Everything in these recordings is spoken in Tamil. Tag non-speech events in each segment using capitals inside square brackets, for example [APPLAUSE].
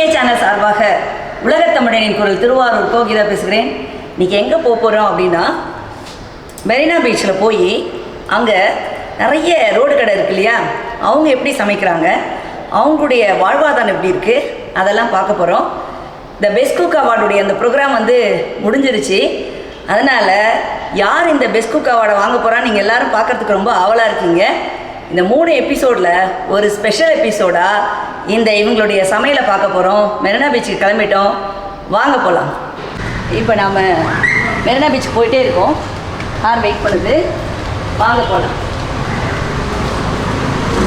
கே சேனல் சார்பாக உலகத்தமிழனின் குரல் திருவாரூர் கோகிதா பேசுகிறேன். இன்னைக்கு எங்கே போக போகிறோம் அப்படின்னா மெரினா பீச்சில் போய் அங்கே நிறைய ரோடு கடை இருக்கு இல்லையா? அவங்க எப்படி சமைக்கிறாங்க? அவங்களுடைய வாழ்வாதாரம் எப்படி இருக்குது அதெல்லாம் பார்க்க போகிறோம் இந்த பெஸ்ட் குக் அவார்டுடைய அந்த ப்ரோக்ராம் வந்து முடிஞ்சிருச்சு. அதனால் யார் இந்த பெஸ்ட் குக் அவார்டை வாங்க போகிறான்னு நீங்கள் எல்லாரும் பார்க்கறதுக்கு ரொம்ப ஆவலாக இருக்கீங்க. இந்த மூணு எபிசோடில் ஒரு ஸ்பெஷல் எபிசோடாக இந்த இவங்களுடைய சமையலை பார்க்க போகிறோம் மெரினா பீச்சுக்கு கிளம்பிட்டோம். வாங்க போகலாம் இப்போ நாம் மெரினா பீச் போயிட்டே இருக்கோம். கார் வெயிட் பண்ணுது. வாங்க போகலாம்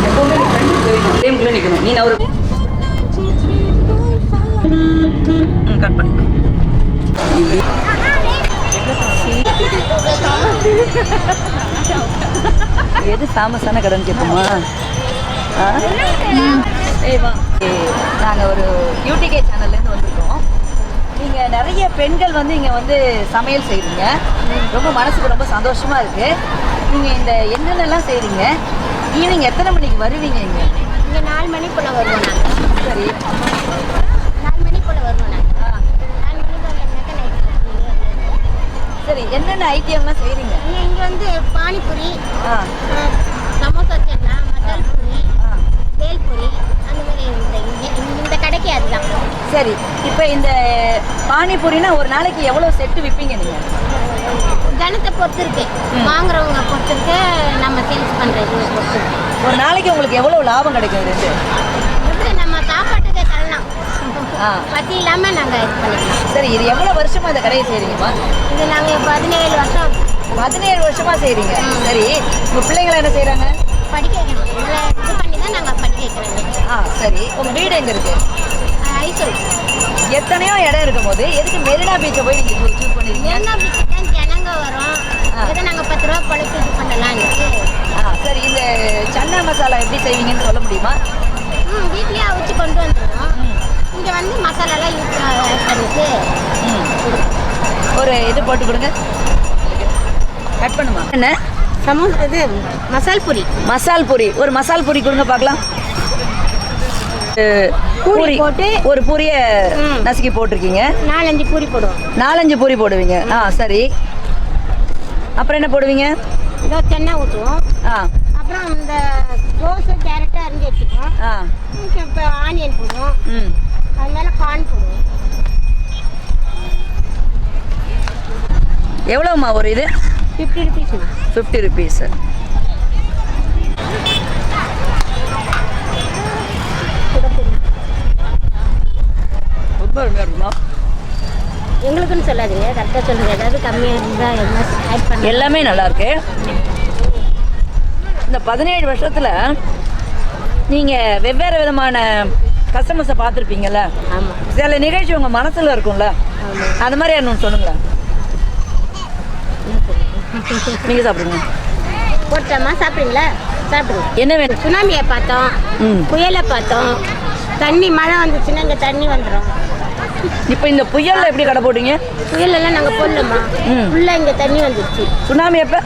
எப்பவுமே போயிடணும். நிற்கணும் நீ ஒரு கட் பண்ணு. [LAUGHS] எது ஃபேமஸான கடைன்னு கேட்போமா? நாங்கள் ஒரு யூடிகே சேனல்லேருந்து வந்திருக்கோம். நீங்கள் நிறைய பெண்கள் வந்து இங்கே வந்து சமையல் செய்கிறீங்க ரொம்ப மனசுக்கு ரொம்ப சந்தோஷமாக இருக்குது நீங்கள் இந்த என்னென்னலாம் செய்கிறீங்க ஈவினிங் எத்தனை மணிக்கு வருவீங்க இங்கே? இங்கே நாலு மணி போல் வருவோம் நாங்கள் சரி. பானிபூரி சமோசா சன்னா மசால் பூரி பேல்பூரி அந்த மாதிரி இந்த இந்த கடைக்கு அதுதான். சரி இப்போ இந்த பானிபூரினா ஒரு நாளைக்கு எவ்வளோ செட்டு விற்பீங்க நீங்கள் ஜனத்தை பொறுத்து இருக்கு. வாங்குறவங்க பொறுத்து இருக்கு நம்ம சேல்ஸ் பண்ணுறது பொறுத்து இருக்கு. ஒரு நாளைக்கு உங்களுக்கு எவ்வளோ லாபம் கிடைக்கும் இது எப்படி நம்ம சாப்பாட்டுக்கு தரலாம். பத்தி இல்லாமல் நாங்கள் இது பண்ணிக்கலாம். சரி இது எவ்வளோ வருஷமா இந்த கடையை செய்கிறீங்கம்மா இது நாங்கள் பதினேழு வருஷம் பதினேழு வருஷமா செய்கிறீங்க சரி உங்கள் பிள்ளைங்களை என்ன செய்கிறாங்க படிக்க வைக்கணும். இதில் இது பண்ணி தான் நாங்கள் படிக்க வைக்கிறோம். ஆ சரி. உங்கள் வீடு எங்கே இருக்குது ஐசோல் எத்தனையோ இடம் இருக்கும் போது எதுக்கு மெரினா பீச்சை போய் நீங்கள் சூஸ் பண்ணிருக்கீங்க? என்ன தான் ஜனங்க வரும். இதை நாங்கள் பத்து ரூபா பொழைச்சி இது பண்ணலாம்னு ஆ சரி. இந்த சன்னா மசாலா எப்படி செய்வீங்கன்னு சொல்ல முடியுமா? ம் வீட்லேயே அவிச்சு கொண்டு வந்துடுவோம் இங்கே வந்து மசாலாலாம் யூஸ் பண்ணிட்டு ஒரு இது போட்டு கொடுங்க. கட் பண்ணுமா? என்ன? சமோசா இது மசால் பூரி மசால் பூரி ஒரு மசால் பூரி கொடுங்க பார்க்கலாம். பூரி போட்டு ஒரு பூரியை. நசுக்கி போட்டிருக்கீங்க. நாலஞ்சு பூரி போடுவோம். நாலஞ்சு பூரி போடுவீங்க. ஆ சரி. அப்புறம் என்ன போடுவீங்க? இதோ தென்னை ஊற்றுவோம் ஆ. அப்புறம் இந்த தோசை கேரட்டை அரிஞ்சு வச்சுப்போம். ஆ. இப்போ ஆனியன் போடுவோம். ம். அது மேலே கார்ன் போடுவோம். எவ்வளோம்மா ஒரு இது? ஃபிஃப்டி ருபீஸ் ஃபிஃப்டி ருபீஸ் ரொம்ப அருமையாக இருக்குமா எங்களுக்குன்னு சொல்லாதீங்க கரெக்டாக சொல்லுங்கள் ஏதாவது கம்மியாக இருந்தால் எதுனா ஆட் பண்ண எல்லாமே நல்லா இருக்கு இந்த பதினேழு வருஷத்துல நீங்க வெவ்வேறு விதமான கஸ்டமர்ஸை பார்த்துருப்பீங்கல்ல? ஆமாம் சில நிகழ்ச்சி உங்க மனசுல இருக்கும்ல? அது மாதிரி ஒன்று சொல்லுங்களேன். நீங்க சாப்பிடுங்க. போட்டோமா சாப்பிட்றீங்களா? சாப்பிடுங்க என்ன வேணும் சுனாமியை பார்த்தோம். புயலை பார்த்தோம். தண்ணி மழை வந்துச்சுன்னா இங்கே தண்ணி வந்துடும் இப்போ இந்த புயல்ல எப்படி கடை போட்டீங்க? புயலெல்லாம் நாங்கள் போடலம்மா. ஃபுல்லாக இங்கே தண்ணி வந்துடுச்சு சுனாமி எப்போ?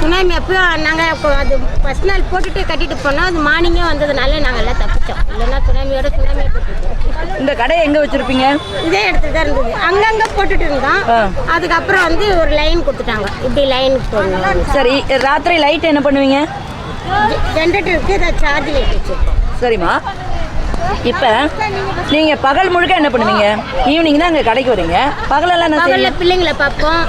சுனாமி அப்போ நாங்கள் அது ஃபஸ்ட் நாள் போட்டுட்டு கட்டிட்டு போனோம். அது மார்னிங்கே வந்ததுனால நாங்கள் எல்லாம் தப்பிச்சோம். இல்லைன்னா சுனாமியோட சுனாமியை போட்டுருக்கோம் இந்த கடையை எங்க வச்சிருப்பீங்க? இதே இடத்துல தான் இருந்தது. அங்கங்கே போட்டுட்டு இருந்தோம். அதுக்கப்புறம் வந்து ஒரு லைன் கொடுத்துட்டாங்க. இப்படி லைன் போடணும். சரி ராத்திரி லைட் என்ன பண்ணுவீங்க? ஜென்ரேட்டருக்கு இதை சார்ஜ் லைட் வச்சுருக்கோம் சரிம்மா. இப்போ நீங்க பகல் முழுக்க என்ன பண்ணுவீங்க? ஈவினிங் தான் இங்கே கடைக்கு வரீங்க. பகலெல்லாம் என்ன பகலில் பிள்ளைங்களை பார்ப்போம்.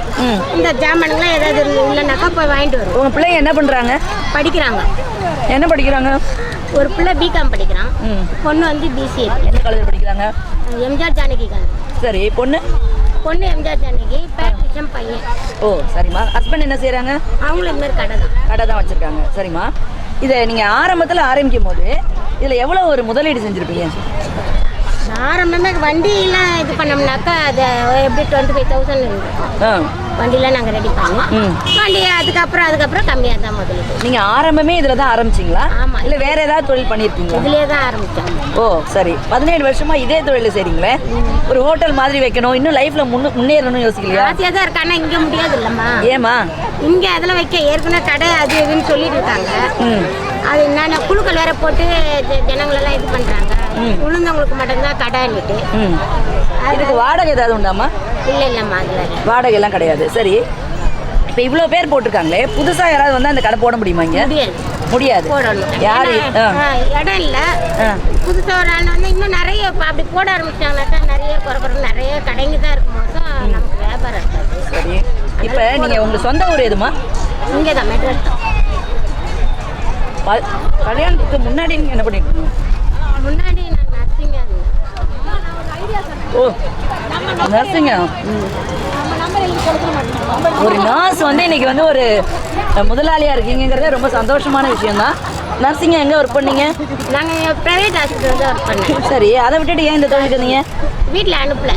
இந்த ஜாமானுங்களாம் ஏதாவது இல்லைனாக்கா போய் வாங்கிட்டு வருவோம். உங்க பிள்ளைங்க என்ன பண்றாங்க? படிக்கிறாங்க. என்ன படிக்கிறாங்க? ஒரு பிள்ளை பிகாம் படிக்கிறான். பொண்ணு வந்து பிசிஏ எந்த காலேஜ் படிக்கிறாங்க. எம்ஜிஆர் ஜானகி காலேஜ் சரி பொண்ணு? பொண்ணு எம்ஜிஆர் ஜானகி பேட்ரிஷம் பையன். ஓ சரிம்மா. ஹஸ்பண்ட் என்ன செய்றாங்க? அவங்களும் இது மாதிரி கடை தான். கடை தான் வச்சிருக்காங்க. சரிம்மா. இதை நீங்க ஆரம்பத்தில் ஆரம்பிக்கும் போது இதுல எவ்வளவு ஒரு முதலீடு செஞ்சிருப்பீங்க? ஆரம்பமே வண்டியெல்லாம் இது பண்ணோம்னாக்கா அது எப்படி டுவெண்ட்டி ஃபைவ் தௌசண்ட் இருக்கும் ஆ. வண்டியெல்லாம் நாங்கள் ரெடி பண்ணோம் வண்டி அதுக்கப்புறம் அதுக்கப்புறம் கம்மியாக தான் முதலுக்கு நீங்க ஆரம்பமே இதுல தான் ஆரம்பிச்சீங்களா? ஆமா. இல்ல வேற ஏதாவது தொழில் பண்ணிருக்கீங்களா? இதுலேயே தான் ஆரம்பித்தோம் ஓ சரி. பதினேழு வருஷமா இதே தொழில் செய்றீங்களே? ஒரு ஹோட்டல் மாதிரி வைக்கணும். இன்னும் லைஃப்ல முன்னு முன்னேறணும்னு யோசிக்கலையா? ஆசையாக தான் இருக்கு ஆனால் இங்கே முடியாது இல்லைம்மா ஏமா இங்கே அதில் வைக்க ஏற்கனவே கடை அது இதுன்னு சொல்லிட்டு இருக்காங்க. அது என்னென்ன குழுக்கள் வேற போட்டு ஜ- ஜனங்களெல்லாம் இது பண்ணுறாங்க. உளுந்தவங்களுக்கு மட்டும்தான் கடான்னுட்டு ம். அது இதுக்கு வாடகை ஏதாவது உண்டாமா இல்லை இல்லைம்மா அதில் வாடகை எல்லாம் கிடையாது. சரி. இப்போ இவ்வளோ பேர் போட்டிருக்காங்களே புதுசாக யாராவது வந்து அந்த கடை போட முடியுமா இங்கே? முடியாது. யார் இடம் இல்லை. புதுசாக ஒரு ஆள் வந்து இன்னும் நிறைய இப்போ அப்படி போட ஆரம்பிச்சிட்டாங்கனாக்கா நிறைய குறை குறை நிறைய கடைங்க தான் இருக்கும்போது நமக்கு வியாபாரம் சரி. இப்போ நீங்கள் உங்களுக்கு சொந்த ஊர் எதுமா இங்கே தான் மெட்ரஸ் தான். கல்யாணத்துக்கு முன்னாடி நீங்கள் என்ன பண்ணிருக்கீங்க? முன்னாடி ஓ நர்ஸுங்க ஒரு நர்ஸ் வந்து இன்னைக்கு வந்து ஒரு முதலாளியாக இருக்கீங்கிறதே ரொம்ப சந்தோஷமான விஷயம்தான். நர்சிங்க எங்கே ஒர்க் பண்ணீங்க? நாங்கள் ப்ரைவேட் ஹாஸ்பிட்டல் தான் ஒர்க் பண்ணேன் சரி அதை விட்டுட்டு ஏன் இந்த தொழிலுக்கு இருந்தீங்க வீட்டில் அனுப்பல.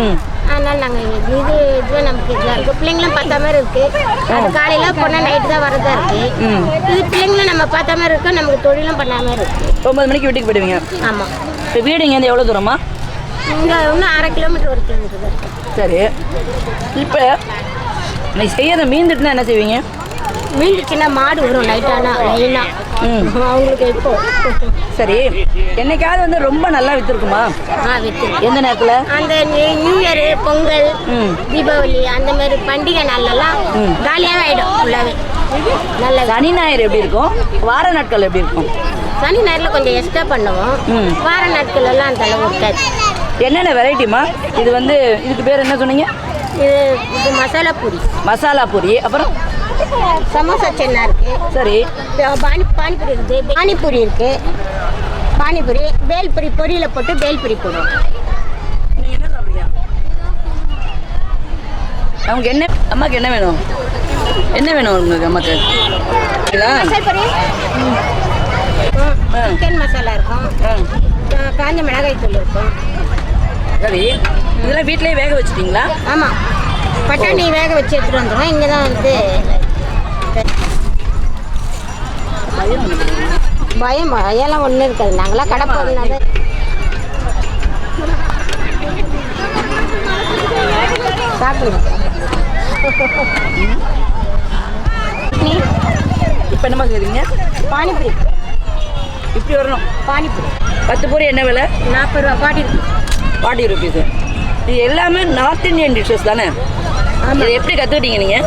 ம். அதனால நாங்கள் இது இதுவே நமக்கு இதாக இருக்குது பிள்ளைங்களும் பார்த்த மாதிரி இருக்குது அது காலையில் போனால் நைட்டு தான் வரதா இருக்குது இது பிள்ளைங்களும் நம்ம பார்த்த மாதிரி இருக்கு. நமக்கு தொழிலும் பண்ண மாதிரி இருக்குது ஒம்பது மணிக்கு வீட்டுக்கு போயிடுவீங்க? ஆமாம் இப்போ வீடு இங்கேருந்து எவ்வளோ தூரமா? இங்கே இன்னும் அரை கிலோமீட்டர் ஒரு கிலோமீட்டர் தான் சரி. இப்போ நீ செய்யறத மீந்துட்டுனா என்ன செய்வீங்க? மீண்டுச்சுன்னா மாடு வரும் நைட்டானா அவங்களுக்கு இப்போ சரி என்னைக்காவது வந்து ரொம்ப நல்லா விற்றுருக்குமா ஆ வித்து எந்த நேரத்தில்? அந்த நியூ- இயரு பொங்கல் தீபாவளி அந்த மாதிரி பண்டிகை நாள்லலாம் ம். காலியாகவே ஆகிடும் ஃபுல்லாகவே நல்ல சனி ஞாயிறு எப்படி இருக்கும்? வார நாட்கள் எப்படி இருக்கும்? சனி நேரில் கொஞ்சம் எக்ஸ்ட்ரா பண்ணுவோம். வார நாட்கள் எல்லாம் அந்த அளவு இருக்காது. என்னென்ன வெரைட்டிமா இது வந்து இதுக்கு பேர் என்ன சொன்னீங்க? இது இது மசாலா பூரி. மசாலா பூரி. அப்புறம்? சமோசா சென்னா இருக்கு. சரி. பானி பானிபூரி இருக்குது பானிபூரி இருக்கு. பானிபூரி பேல்பூரி பொரியில போட்டு பேல்பூரி போடுவோம். நீங்கள் என்ன அம்மாக்கு என்ன வேணும்? என்ன வேணும் உங்களுக்கு அம்மாக்கு. சிக்கன் மசாலா இருக்கும். காஞ்ச மிளகாய் தூள் இருக்கும். சரி. இதெல்லாம் வீட்டிலேயே வேக வச்சிட்டீங்களா? ஆமாம் பட்டாணி வேக வச்சு எடுத்துகிட்டு வந்துடுவோம் இங்கே தான் வந்து பயம். பயம்லாம் ஒன்றும் இருக்காது. நாங்களாம் கடை போகிறதுனால சாப்பிடுங்க. இப்போ என்னம்மா செய்றீங்க? பானிபூரி. இப்படி வரணும். பானிபூரி. பத்து பூரி என்ன விலை? நாற்பது ரூபா. இருக்கு ஃபார்ட்டி ருபீஸு. இது எல்லாமே நார்த் இந்தியன் டிஷ்ஷஸ் தானே? இது எப்படி கற்றுக்கிட்டீங்க நீங்கள்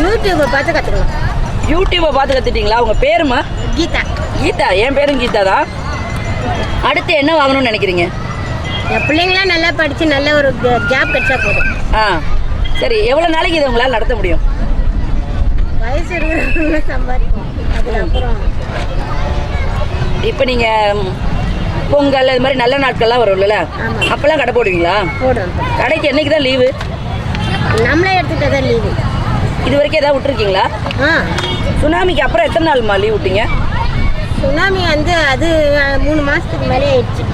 யூடியூப்பை பார்த்து கற்றுக்கலாம் யூடியூப்பை பார்த்து கற்றுட்டீங்களா உங்கள் பேருமா? கீதா. கீதா. என் பேரும் கீதா தான் அடுத்து என்ன வாங்கணும்னு நினைக்கிறீங்க? என் பிள்ளைங்களாம் நல்லா படித்து நல்ல ஒரு ஜாப் கிடைச்சா போதும். ஆ. சரி எவ்வளோ நாளைக்கு இதை உங்களால் நடத்த முடியும்? வயசு இருக்கிறவங்க சம்பாதிக்கும் அதுக்கப்புறம் இப்போ நீங்கள் பொங்கல் இது மாதிரி நல்ல நாட்கள்லாம் வரும்ல. அப்போல்லாம் கடை போடுவீங்களா? கடைக்கு என்னைக்கு தான் லீவு நம்மளே எடுத்துகிட்டு தான் லீவு இது வரைக்கும் ஏதாவது விட்டுருக்கீங்களா? ஆ. சுனாமிக்கு அப்புறம் எத்தனை நாள்மா லீவ் விட்டீங்க? சுனாமி வந்து அது மூணு மாதத்துக்கு மேலே ஆயிடுச்சு.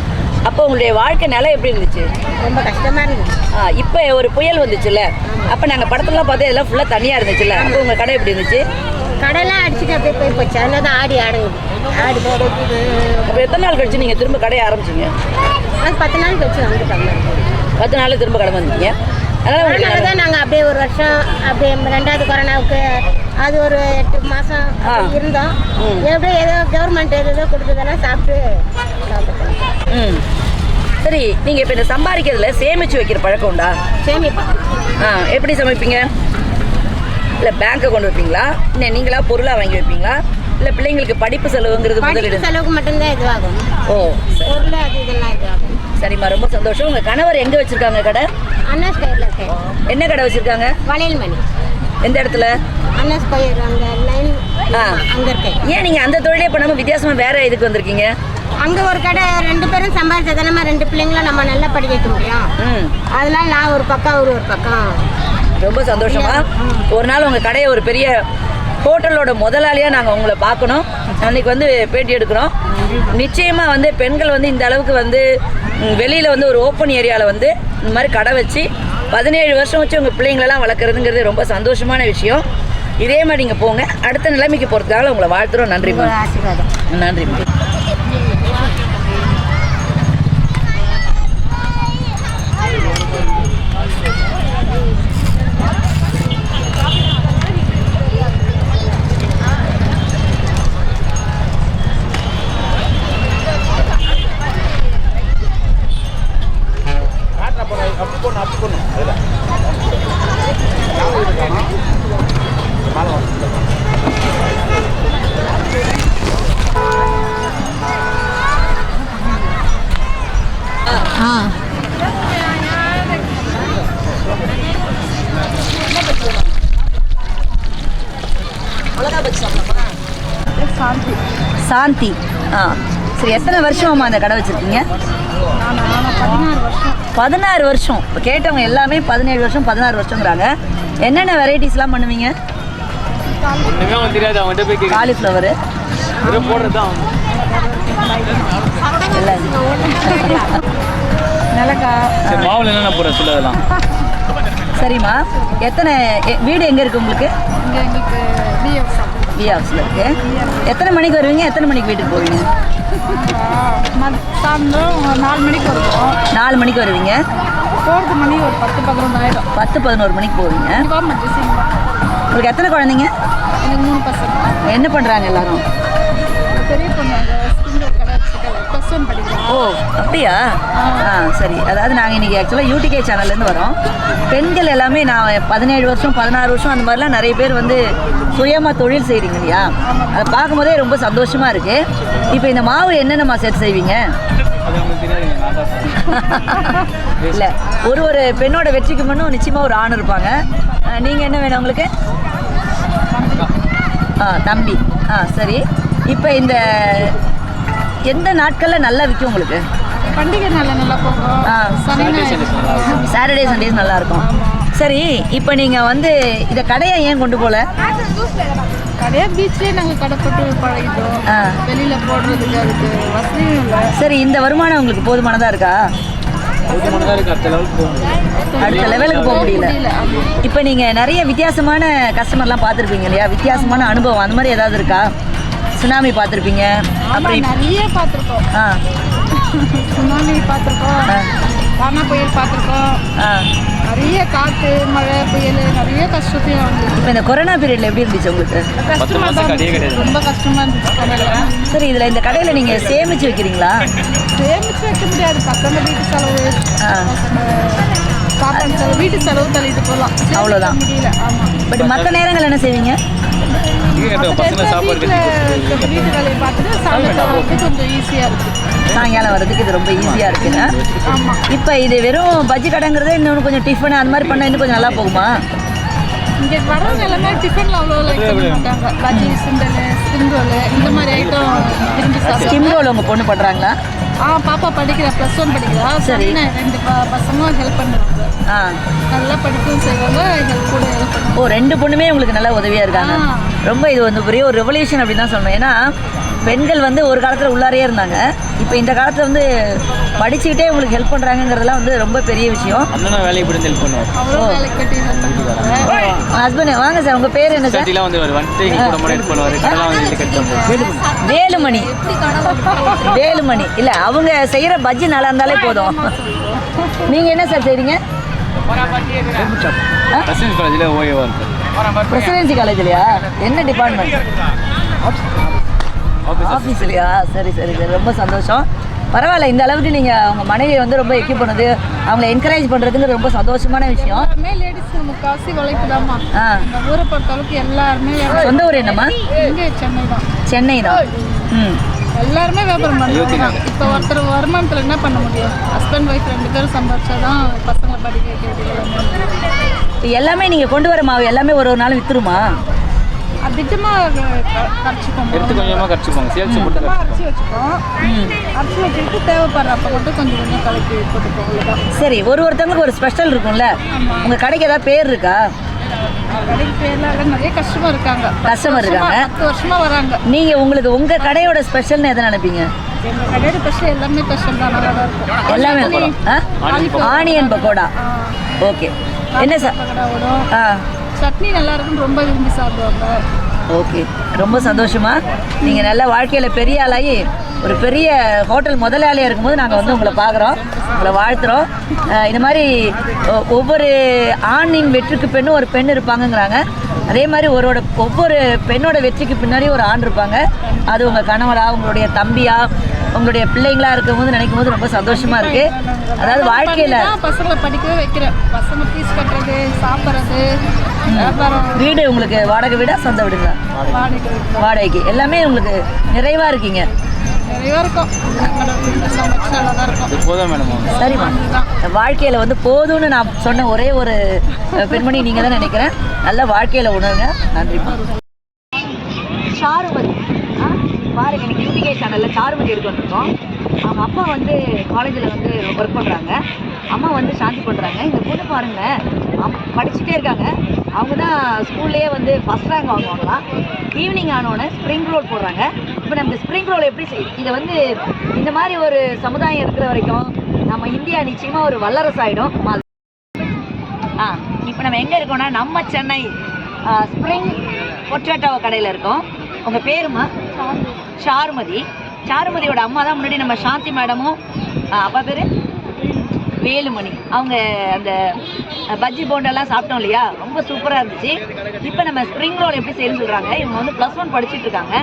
அப்போ உங்களுடைய வாழ்க்கை நிலை எப்படி இருந்துச்சு? ரொம்ப கஷ்டமாக இருந்துச்சு. ஆ இப்போ ஒரு புயல் வந்துச்சுல்ல? அப்போ நாங்கள் படத்துலலாம் பார்த்தா இதெல்லாம் ஃபுல்லாக தனியாக இருந்துச்சுல்ல? அப்போ உங்கள் கடை எப்படி இருந்துச்சு? கடைலாம் அடிச்சுட்டு அப்படியே போய் போச்சு. அதனால தான் ஆடி ஆடுங்குது ஆடி அப்போ எத்தனை நாள் கழிச்சு நீங்கள் திரும்ப கடையை ஆரம்பிச்சிங்க? அது பத்து நாள் கழிச்சு வந்துட்டோம் பத்து நாள் திரும்ப கடை வந்தீங்க அதனால் தான் நாங்கள் அப்படியே ஒரு வருஷம் அப்படியே ரெண்டாவது கொரோனாவுக்கு அது ஒரு எட்டு மாதம். இருந்தோம். எப்படியோ ஏதோ கவர்மெண்ட் ஏதோ கொடுத்ததெல்லாம் சாப்பிட்டு சாப்பிட்டோம் ம். சரி நீங்கள் இப்போ இந்த சம்பாதிக்கிறதுல சேமித்து வைக்கிற பழக்கம் உண்டா? சேமிப்பா ஆ எப்படி சமைப்பீங்க? இல்லை பேங்க்கை கொண்டு வைப்பீங்களா? இல்லை நீங்களா பொருளாக வாங்கி வைப்பீங்களா? இல்லை பிள்ளைங்களுக்கு படிப்பு செலவுங்கிறது முதலீடு செலவுக்கு மட்டும்தான் இதுவாகும். ஓ. பொருள் அது இதெல்லாம் இதுவாகும். சரிம்மா ரொம்ப சந்தோஷம். உங்கள் கணவர் எங்கே வச்சுருக்காங்க கடை? அண்ணா ஸ்கொயரில் இருக்கேன் என்ன கடை வச்சுருக்காங்க? வளையல் மணி எந்த இடத்துல? அண்ணா ஸ்கொயர் அங்கே லைன் ஆ. அங்கே இருக்கேன் ஏன் நீங்கள் அந்த தொழிலே பண்ணாமல் வித்தியாசமாக வேற இதுக்கு வந்திருக்கீங்க? அங்கே ஒரு கடை ரெண்டு பேரும் சம்பாதிச்சா நம்ம ரெண்டு பிள்ளைங்களும் நம்ம நல்லா படிக்க வைக்க முடியும். அதனால நான் ஒரு பக்கம் அவர் ஒரு பக்கம். ரொம்ப சந்தோஷமா. ஒரு நாள் உங்கள் கடையை ஒரு பெரிய ஹோட்டலோட முதலாளியாக நாங்கள் உங்களை பார்க்கணும். அன்னைக்கு வந்து பேட்டி எடுக்கிறோம். நிச்சயமாக வந்து பெண்கள் வந்து இந்த அளவுக்கு வந்து வெளியில் வந்து ஒரு ஓப்பன் ஏரியாவில் வந்து இந்த மாதிரி கடை வச்சு பதினேழு வருஷம் வச்சு உங்கள் பிள்ளைங்களெல்லாம் வளர்க்குறதுங்கிறது ரொம்ப சந்தோஷமான விஷயம். இதே மாதிரி நீங்கள் போங்க. அடுத்த நிலைமைக்கு போகிறதுக்காக உங்களை வாழ்த்துறோம். நன்றிம்மா. நன்றிம்மா. சாந்தி ஆ சரி எத்தனை வருஷமாம்மா அந்த கடை வச்சுருக்கீங்க? பதினாறு வருஷம். இப்போ கேட்டவங்க எல்லாமே பதினேழு வருஷம் பதினாறு வருஷங்கிறாங்க என்னென்ன வெரைட்டிஸ்லாம் பண்ணுவீங்க? காலிஃப்ளவரு மாவுல என்னென்ன சரிம்மா. எத்தனை வீடு எங்கே இருக்குது உங்களுக்கு? பி ஹவுஸில் இருக்கு. எத்தனை மணிக்கு வருவீங்க? எத்தனை மணிக்கு வீட்டுக்கு போவீங்க? சாயந்தரம் நாலு மணிக்கு வருவோம். நாலு மணிக்கு வருவீங்க? போகிறது மணி ஒரு பத்து பதினொன்று ஆயிடும். பத்து பதினோரு மணிக்கு போவீங்க. உங்களுக்கு எத்தனை குழந்தைங்க? எனக்கு மூணு பசங்க. என்ன பண்ணுறாங்க எல்லாரும்? பெரிய பொண்ணு ஒன் படிக்கிறோம். ஓ அப்படியா? ஆ. சரி. அதாவது நாங்கள் இன்றைக்கி ஆக்சுவலாக யூடிகே சேனல்லேருந்து வரோம். பெண்கள் எல்லாமே நான் பதினேழு வருஷம் பதினாறு வருஷம் அந்த மாதிரிலாம் நிறைய பேர் வந்து சுயமாக தொழில் செய்கிறீங்க இல்லையா? அதை பார்க்கும்போதே ரொம்ப சந்தோஷமாக இருக்குது இப்போ இந்த மாவு என்னென்னமா சேர்த்து செய்வீங்க. [LAUGHS] இல்லை ஒரு ஒரு பெண்ணோட வெற்றிக்கு முன்னும் நிச்சயமாக ஒரு ஆண் இருப்பாங்க. நீங்கள் என்ன வேணும் உங்களுக்கு? ஆ தம்பி. ஆ சரி. இப்போ இந்த எந்த நாட்களில் நல்லா விற்கும் உங்களுக்கு? பண்டிகை நாளில் நல்லா போகும். சாட்டர்டே சண்டேஸ் நல்லா இருக்கும். சரி இப்போ நீங்கள் வந்து இதை கடையை ஏன் கொண்டு போகல கடையாக பீச்லேயே நாங்கள் கடை போட்டு பழகிட்டோம். ஆ. வெளியில் போடுறதுக்கு அதுக்கு வசதியும் இல்லை. சரி இந்த வருமானம் உங்களுக்கு போதுமானதாக இருக்கா? போதுமானதா இருக்கு அடுத்த லெவலுக்கு போக முடியல. இப்போ நீங்கள் நிறைய வித்தியாசமான கஸ்டமர்லாம் பார்த்துருப்பீங்க இல்லையா? வித்தியாசமான அனுபவம் அந்த மாதிரி ஏதாவது இருக்கா? சுனாமி பார்த்துருப்பீங்க. அப்படி நிறைய பார்த்துருக்கோம். ஆ. சுனாமி பார்த்துருக்கோம். தானா புயல் பார்த்துருக்கோம். ஆ. நிறைய காற்று மழை புயல் நிறைய கஷ்டத்தையும் வந்து இப்போ இந்த கொரோனா பீரியடில் எப்படி இருந்துச்சு உங்களுக்கு? பத்து கஷ்டமா மாசம் தான். ரொம்ப கஷ்டமா இருந்துச்சு கடையில். சரி இதில் இந்த கடையில் நீங்கள் சேமித்து வைக்கிறீங்களா? சேமிச்சு வைக்க முடியாது. பசங்க வீட்டு செலவு சாப்பாடு செலவு வீட்டு செலவு தள்ளிட்டு போகலாம். சேமிக்க அவ்வளவுதான். முடியல. ஆமா. பட் மற்ற நேரங்கள் என்ன செய்வீங்க? வீட்டு வேலையை பார்த்துட்டு சாயங்காலம் வரது கொஞ்சம் ஈஸியாக இருக்குது சாயங்காலம் வர்றதுக்கு இது ரொம்ப ஈஸியாக இருக்குங்க ஆமாம் இப்போ இது வெறும் பஜ்ஜி கடைங்கிறதே இன்னொன்று கொஞ்சம் டிஃபன் அந்த மாதிரி பண்ணால் இன்னும் கொஞ்சம் நல்லா போகுமா? இங்கே வரவங்க எல்லாமே டிஃபனில் அவ்வளோ லைக் பண்ண மாட்டாங்க. பஜ்ஜி சுண்டல் ஸ்பிரிங் ரோல் இந்த மாதிரி ஐட்டம் விரும்பி சாப்பிடுவாங்க ஸ்கிம் ரோல் உங்கள் பொண்ணு பண்ணுறாங்களா ஆ பாப்பா படிக்கிறா ப்ளஸ் ஒன் படிக்கிறா. சரி. ரெண்டு பசங்களும் ஹெல்ப் பண்ணுவாங்க. நல்லா படிக்கவும் செய்வாங்க கூட ஓ ரெண்டு பொண்ணுமே உங்களுக்கு நல்லா உதவியாக இருக்காங்க. ரொம்ப இது வந்து பெரிய ஒரு ரெவல்யூஷன் அப்படி தான் சொல்லணும். ஏன்னா பெண்கள் வந்து ஒரு காலத்தில் உள்ளாரே இருந்தாங்க. இப்போ இந்த காலத்தில் வந்து படிச்சுக்கிட்டே உங்களுக்கு ஹெல்ப் பண்ணுறாங்கங்கிறதுலாம் வந்து ரொம்ப பெரிய விஷயம். ஹெல்ப் பண்ணுவாங்க ஹஸ்பண்ட் வாங்க சார் உங்கள் பேர் என்ன சார் வந்து. வேலுமணி. வேலுமணி. இல்லை அவங்க செய்கிற பஜ்ஜி நல்லா இருந்தாலே போதும். நீங்கள் என்ன சார் செய்கிறீங்க பிரசிடென்ட் காலேஜில் ஓஏவா இருக்கு பிரசிடென்சி காலேஜ்லையா? என்ன டிபார்ட்மெண்ட் ஆஃபீஸ் ஆஃபீஸ்லையா சரி சரி சரி. ரொம்ப சந்தோஷம். பரவாயில்ல இந்த அளவுக்கு நீங்கள் அவங்க மனைவியை வந்து ரொம்ப எக்யூப் பண்ணது அவங்கள என்கரேஜ் பண்ணுறதுங்கிறது ரொம்ப சந்தோஷமான விஷயம். எல்லாருமே லேடிஸ் முக்காசி உழைப்பு தான்மா ஆ. இந்த ஊரை பொறுத்த அளவுக்கு எல்லாருமே சொந்த ஊர் என்னம்மா? சென்னை தான். சென்னை தான். ம். எல்லாருமே வியாபாரம் பண்ணுறாங்க. இப்போ ஒருத்தர் வருமானத்தில் என்ன பண்ண முடியும்? ஹஸ்பண்ட் ஒய்ஃப் ரெண்டு பேரும் சம்பாதிச்சாதான் பசங்களை படிக்க வைக்கிறது எல்லாமே இப்போ எல்லாமே நீங்கள் கொண்டு வர மாவு எல்லாமே ஒரு ஒரு நாள் விற்றுருமா அது திட்டமாக கரைச்சிப்போம். எடுத்து கொஞ்சமாக கரைச்சிப்பாங்க. சேல்ஸ் போட்டு சுத்தமாக அரைச்சி வச்சுப்போம். அரைச்சி வச்சுக்கிட்டு தேவைப்படுறப்ப மட்டும் கொஞ்சம் கொஞ்சம் கலக்கி போட்டுப்போம் சரி ஒரு ஒருத்தவங்களுக்கு ஒரு ஸ்பெஷல் இருக்கும்ல? உங்கள் கடைக்கு ஏதாவது பேர் இருக்கா? கடைக்கு பேர்ல எல்லாம் நிறைய கஸ்டமர் இருக்காங்க. Customer இருக்காங்க. பத்து வருஷமா வராங்க. நீங்கள் உங்களுக்கு உங்கள் கடையோட ஸ்பெஷல்னு எதை நினைப்பீங்க? எங்க கடையோட ஸ்பெஷல் எல்லாமே ஸ்பெஷல் தான். நல்லா தான் இருக்கும். எல்லாமே ஆ? ஆனியன் பக்கோடா. ஓகே என்ன சார்? சட்னி நல்லா இருக்குன்னு ரொம்ப விரும்பி சாப்பிடுவாங்க. ஓகே ரொம்ப சந்தோஷமா. நீங்கள் நல்ல வாழ்க்கையில் பெரிய ஆளாகி ஒரு பெரிய ஹோட்டல் முதலாளியாக இருக்கும்போது நாங்கள் வந்து உங்களை பார்க்குறோம் உங்களை வாழ்த்துறோம். இந்த மாதிரி ஒவ்வொரு ஆணின் வெற்றிக்கு பெண்ணும் ஒரு பெண் இருப்பாங்கங்கிறாங்க. அதே மாதிரி ஒருவோட ஒவ்வொரு பெண்ணோட வெற்றிக்கு பின்னாடி ஒரு ஆண் இருப்பாங்க. அது உங்கள் கணவரா உங்களுடைய தம்பியா உங்களுடைய பிள்ளைங்களா இருக்கும்போது நினைக்கும் போது ரொம்ப சந்தோஷமா இருக்கு. அதாவது வாழ்க்கையில் பசங்களை படிக்கவே வைக்கிறேன். பசங்க ஃபீஸ் கட்டுறது சாப்பிட்றது வீடு உங்களுக்கு வாடகை வீடா சொந்த வீடுங்களா? வாடகை. வாடகைக்கு. எல்லாமே உங்களுக்கு நிறைவாக இருக்கீங்க. நிறைய இருக்கும். இருக்கும் சரிம்மா. வாழ்க்கையில் வந்து போதும்னு நான் சொன்ன ஒரே ஒரு பெண்மணி நீங்கள் தான் நினைக்கிறேன். நல்ல வாழ்க்கையில் உணருங்க. நன்றிம்மா. சாருமதி. ஆ பாருங்க இன்னைக்கு யூடிகே சேனலில் சாருமதி எடுத்து வந்திருக்கோம். அவங்க அப்பா வந்து காலேஜில் வந்து ஒர்க் பண்ணுறாங்க அம்மா வந்து சாந்தி பண்ணுறாங்க இந்த பொண்ணு பாருங்க அம் படிச்சுட்டே இருக்காங்க. அவங்க தான் ஸ்கூல்லேயே வந்து ஃபஸ்ட் ரேங்க் வாங்குவாங்களாம் ஈவினிங் ஆனோடனே ஸ்ப்ரிங் ரோல் போடுறாங்க. இப்போ நம்ம ஸ்ப்ரிங் ரோல் எப்படி செய் இதை வந்து இந்த மாதிரி ஒரு சமுதாயம் இருக்கிற வரைக்கும் நம்ம இந்தியா நிச்சயமாக ஒரு வல்லரசு ஆகிடும் ஆ இப்போ நம்ம எங்கே இருக்கோம்னா நம்ம சென்னை ஸ்ப்ரிங் பொட்டேட்டோ கடையில் இருக்கோம். உங்கள் பேருமா சாருமதி. சாருமதியோட அம்மா தான் முன்னாடி நம்ம சாந்தி மேடமும் அப்பா பேர்? வேலுமணி. அவங்க அந்த பஜ்ஜி போண்டெல்லாம் சாப்பிட்டோம் இல்லையா? ரொம்ப சூப்பராக இருந்துச்சு. இப்போ நம்ம ஸ்ப்ரிங் ரோல் எப்படி செய்யணும்னு சொல்கிறாங்க இவங்க வந்து ப்ளஸ் ஒன் படிச்சுட்டு இருக்காங்க.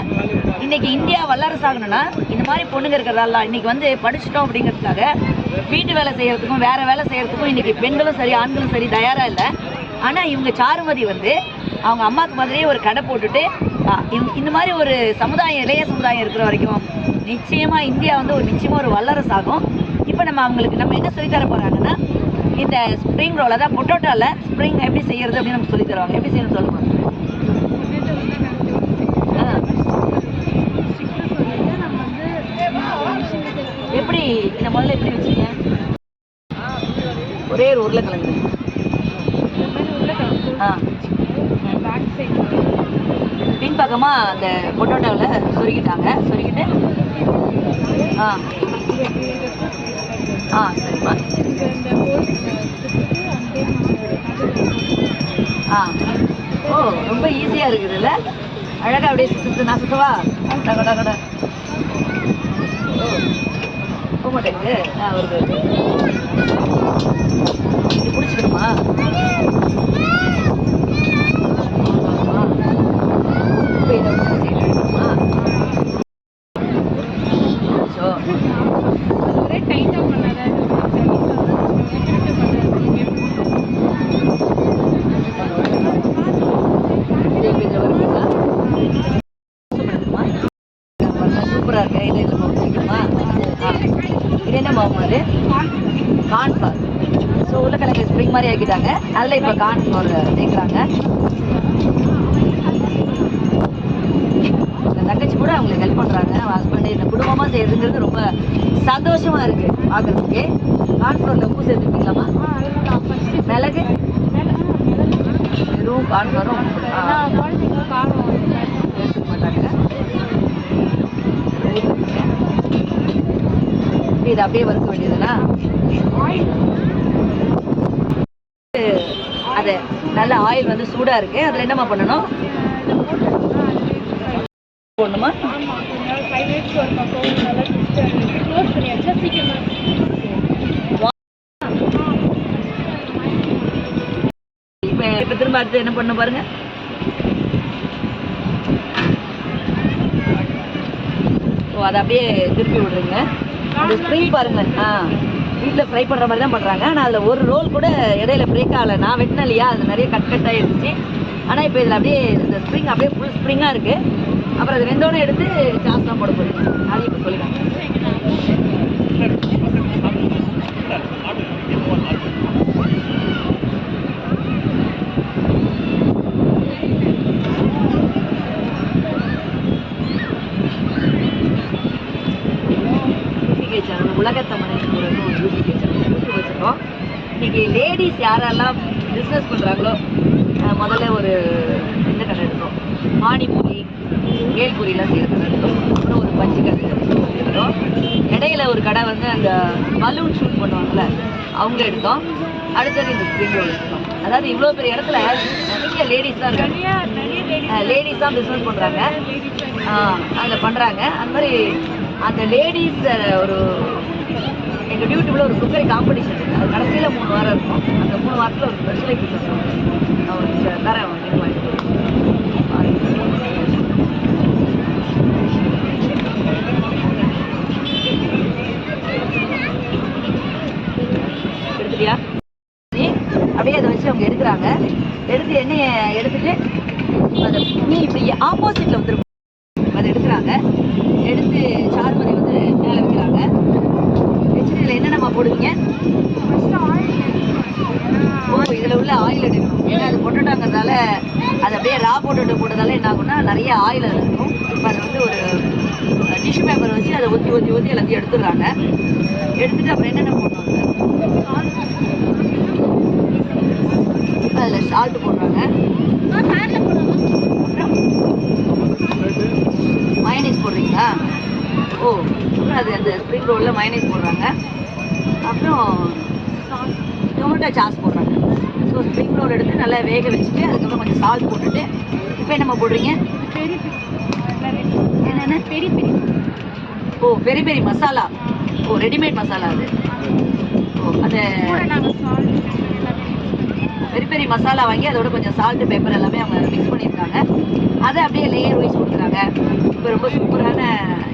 இன்றைக்கி இந்தியா வல்லரசு ஆகணும்னா இந்த மாதிரி பொண்ணுங்க இருக்கிறதால இன்றைக்கி வந்து படிச்சிட்டோம் அப்படிங்கிறதுக்காக வீட்டு வேலை செய்கிறதுக்கும் வேறு வேலை செய்கிறதுக்கும் இன்றைக்கி பெண்களும் சரி ஆண்களும் சரி தயாராக இல்லை. ஆனால் இவங்க சாருமதி வந்து அவங்க அம்மாவுக்கு மாதிரியே ஒரு கடை போட்டுட்டு இந்த மாதிரி ஒரு சமுதாயம் இளைய சமுதாயம் இருக்கிற வரைக்கும் நிச்சயமாக இந்தியா வந்து ஒரு நிச்சயமாக ஒரு வல்லரசு ஆகும் இப்போ நம்ம அவங்களுக்கு நம்ம என்ன சொல்லித் தர இந்த ஸ்ப்ரிங் ரோல் அதான் பொட்டோட்டோவில் ஸ்ப்ரிங் எப்படி செய்யறது அப்படின்னு நமக்கு சொல்லி தருவாங்க எப்படி செய்யணும் சொல்லுவாங்க ஆ. எப்படி இந்த முதல்ல எப்படி வச்சீங்க? ஒரே ஒரு உருளைக்கிழங்கு. ஆ. பின்பக்கமா அந்த பொட்டோட்டோவில் சொருகிட்டாங்க. சொருகிட்டு ஆ. ஆ சரிம்மா ஆ. ஓ ரொம்ப ஈஸியாக இருக்குதுல்ல? அழகாக அப்படியே சுற்று நான் சுத்தவா? டக டக டக. ஓ போக மாட்டேங்குது. ஆ வருது இது பிடிச்சிக்கணுமா இப்போ இதை வந்து செய்யணுமா ஸோ ஒரே டைட்டாக பண்ணாத இது இப்போ இதில் வருதுங்களா சூப்பராக இருக்கு இது இதில் வச்சுக்கணுமா ஆ இது என்ன மாவு அது கார்ன்ஃப்ளவர் ஸோ உருளைக்கிழங்கு ஸ்ப்ரிங் மாதிரி அதில் இப்போ கார்ன்ஃப்ளவர் சேர்க்குறாங்க இந்த தங்கச்சி கூட அவங்களுக்கு ஹெல்ப் பண்ணுறாங்க ஹஸ்பண்ட் இந்த குடும்பமாக செய்யறதுங்கிறது ரொம்ப சந்தோஷமாக இருக்குது பார்க்குறதுக்கு கார்ன்ஃப்ளவரில் உப்பு சேர்த்துருக்கீங்களாம்மா? மிளகு? வெறும் காரம் எடுத்துக்க மாட்டாங்க. இது அப்படியே வறுக்க வேண்டியதுனா அது நல்ல ஆயில் வந்து சூடா இருக்கு. அதுல என்னம்மா பண்ணணும்? போடணுமா? இப்ப இப்ப திரும்ப அடுத்து என்ன பண்ண பாருங்க. ஓ அதை அப்படியே திருப்பி விடுறீங்க. அந்த ஸ்ப்ரிங் பாருங்க. ஆ. வீட்டில் ஃப்ரை பண்ணுற மாதிரி தான் பண்ணுறாங்க ஆனால் அதில் ஒரு ரோல் கூட இடையில பிரேக் ஆகலை. நான் வெட்டினேன் இல்லையா? அது நிறைய கட் கட் இருந்துச்சு ஆனால் இப்போ இதில் அப்படியே இந்த ஸ்ப்ரிங் அப்படியே ஃபுல் ஸ்ப்ரிங்காக இருக்குது அப்புறம் அது வெந்தோடனே எடுத்து சாஸ் தான் போட போகிறேன் அது இப்போ சொல்லிடுங்க உலகத்தை சேனல் உலகத்தமிழன் ஒரு யூடிகே சேனல் யூடியூப் வச்சுருக்கோம் இன்னைக்கு லேடிஸ் யாரெல்லாம் பிஸ்னஸ் பண்ணுறாங்களோ முதல்ல ஒரு இந்த கடை எடுத்தோம் பானிபூரி கேள்பூரிலாம் செய்கிற கடை எடுத்தோம் அப்புறம் ஒரு பஞ்சு கடை எடுத்தோம் இடையில ஒரு கடை வந்து அந்த பலூன் ஷூட் பண்ணுவாங்கல்ல அவங்க எடுத்தோம். அடுத்தது இந்த ஸ்ப்ரிங் ரோல் எடுத்தோம். அதாவது இவ்வளோ பெரிய இடத்துல நிறைய லேடிஸ் தான் இருக்காங்க. லேடிஸ் தான் பிஸ்னஸ் பண்ணுறாங்க அதில் பண்ணுறாங்க அந்த மாதிரி அந்த லேடிஸ் ஒரு எங்கள் யூடியூப்பில் ஒரு குக்கரி காம்படிஷன் இருக்குது அது கடைசியில் மூணு வாரம் இருக்கும். அந்த மூணு வாரத்தில் ஒரு ஸ்பெஷல் எக்ஸிபிஷன் நான் ஒரு தரேன் எடுத்துட்டியா? அப்படியே அதை வச்சு அவங்க எடுக்கிறாங்க. எடுத்து எண்ணெயை எடுத்துட்டு அதை நீ இப்படி ஆப்போசிட்டில் வந்துருக்கும் அதை எடுக்கிறாங்க. எடுத்து சார் வந்து மேலே வைக்கிறாங்க வச்சுட்டு இதில் என்னென்னமா போடுவீங்க? இதில் உள்ள ஆயில் எடுக்கணும். ஏன்னா அது பொட்டோட்டா அதை அது அப்படியே ரா போட்டுட்டு போட்டதால என்ன ஆகும்னா நிறைய ஆயில் அதில் இருக்கும். இப்போ அதை வந்து ஒரு டிஷ்யூ பேப்பர் வச்சு அதை ஊற்றி ஊற்றி ஊற்றி எல்லாத்தையும் எடுத்துடுறாங்க. எடுத்துட்டு அப்புறம் என்னென்ன போடணும் அதில் சால்ட் போடுறாங்க. மயனைஸ் போடுறீங்களா? ஓ அப்புறம் அது அந்த ஸ்ப்ரிங் ரோலில் மயனைஸ் போடுறாங்க. அப்புறம் டொமேட்டோ சாஸ் போடுறாங்க. ஸோ ஸ்ப்ரிங் ரோல் எடுத்து நல்லா வேக வச்சுட்டு அதுக்கப்புறம் கொஞ்சம் சால்ட் போட்டுட்டு இப்போ என்னம்மா போடுறீங்க? என்னென்ன? பெரி பெரி ஓ பெரி பெரி மசாலா. ஓ ரெடிமேட் மசாலா அது. ஓ அதை பெரி பெரி மசாலா வாங்கி அதோட கொஞ்சம் சால்ட் பேப்பர் எல்லாமே அவங்க மிக்ஸ் பண்ணியிருக்காங்க. அதை அப்படியே லேயர் வைஸ் கொடுக்குறாங்க. இப்போ ரொம்ப சூப்பரான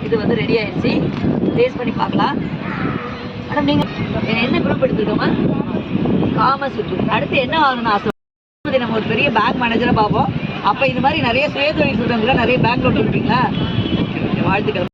இது வந்து ரெடி ஆயிடுச்சு. டேஸ்ட் பண்ணி பார்க்கலாம். மேடம் நீங்கள் என்ன குரூப் எடுத்துருக்கோமா காமர்ஸ் குரூப் அடுத்து என்ன ஆகணும்னு ஆசை? நம்ம ஒரு பெரிய பேங்க் மேனேஜரை பார்ப்போம். அப்போ இது மாதிரி நிறைய சுயதொழில் சொல்கிறவங்க நிறைய பேங்க் லோன் கொடுப்பீங்களா வாழ்த்துக்கள்.